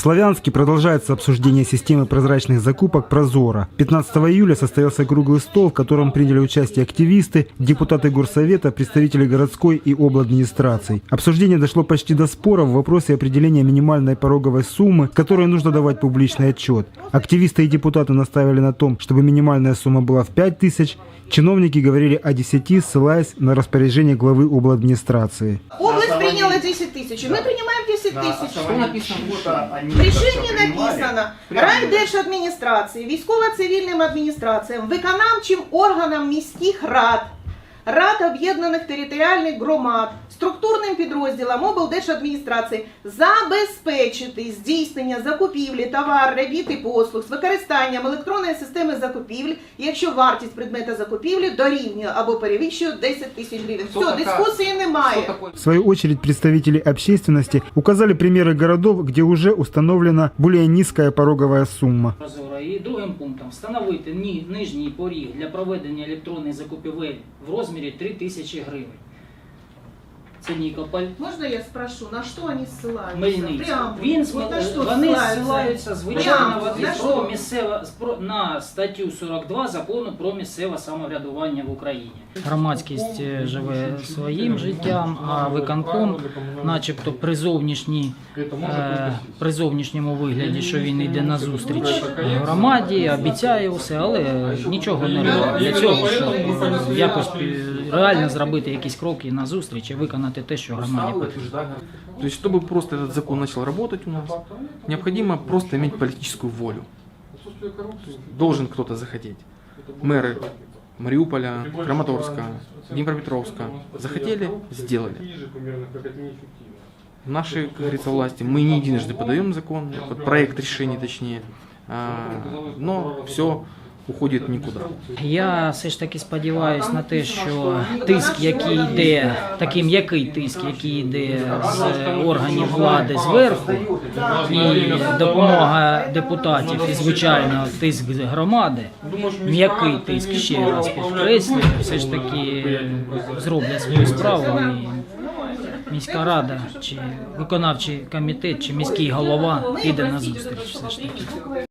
В Славянске продолжается обсуждение системы прозрачных закупок «Прозора». 15 июля состоялся круглый стол, в котором приняли участие активисты, депутаты горсовета, представители городской и обладминистраций. Обсуждение дошло почти до спора в вопросе определения минимальной пороговой суммы, которой нужно давать публичный отчет. Активисты и депутаты наставили на том, чтобы минимальная сумма была в 5 тысяч. Чиновники говорили о 10, ссылаясь на распоряжение главы обладминистрации. Область приняла 10 тысяч, мы принимаем 10 тысяч. Что написано? В рішенні написано. Райдержадміністрації, військово-цивільним адміністраціям, виконавчим органам міських рад, рад об'єднаних територіальних громад, структурним підрозділам облдержадміністрації забезпечити здійснення закупівлі товар, робіт і послуг з використанням електронної системи закупівлі, якщо вартість предмета закупівлі дорівнює або перевищує 10 тисяч гривень. Все, дискусії немає. В свою очередь представители общественности указали примеры городов, где уже установлена более низкая пороговая сумма. І другим пунктом встановити ні, нижній поріг для проведення електронних закупівель в розмірі 3 тисячі гривень. Це Нікополь. Можно я спрошу, на что они ссылаются? Мельниця. Прямо. Він Вот на вони ссылаются? ссилаються звичайно Прямо. вони На про що? місцеве про на статтю 42 закону про місцеве самоврядування в Україні. Громадськість е, живе своїм життям, а виконком, начебто, при зовнішній е, при зовнішньому вигляді, що він йде на зустріч громаді, обіцяє усе, але нічого не робить для цього, щоб якось реально зробити якісь кроки на зустріч і виконати те, що громаді потрібно. То есть, чтобы просто этот закон начал работать у нас, необходимо просто иметь политическую волю. Должен кто-то захотеть. Мэры Мариуполя, Краматорска, Днепропетровска захотели, сделали. Наши, как говорится, власти, мы не единожды подаем закон, проект решения точнее, а, но все уходит в никуда. Я все ж таки сподіваюся на те, що тиск, який йде, такий м'який тиск, який йде з органів влади зверху, і допомога депутатів, і звичайно тиск громади, м'який тиск ще раз підкреслюю, все ж таки зроблять свою справу. І Міська рада, чи виконавчий комітет, чи міський голова піде на зустріч все ж таки.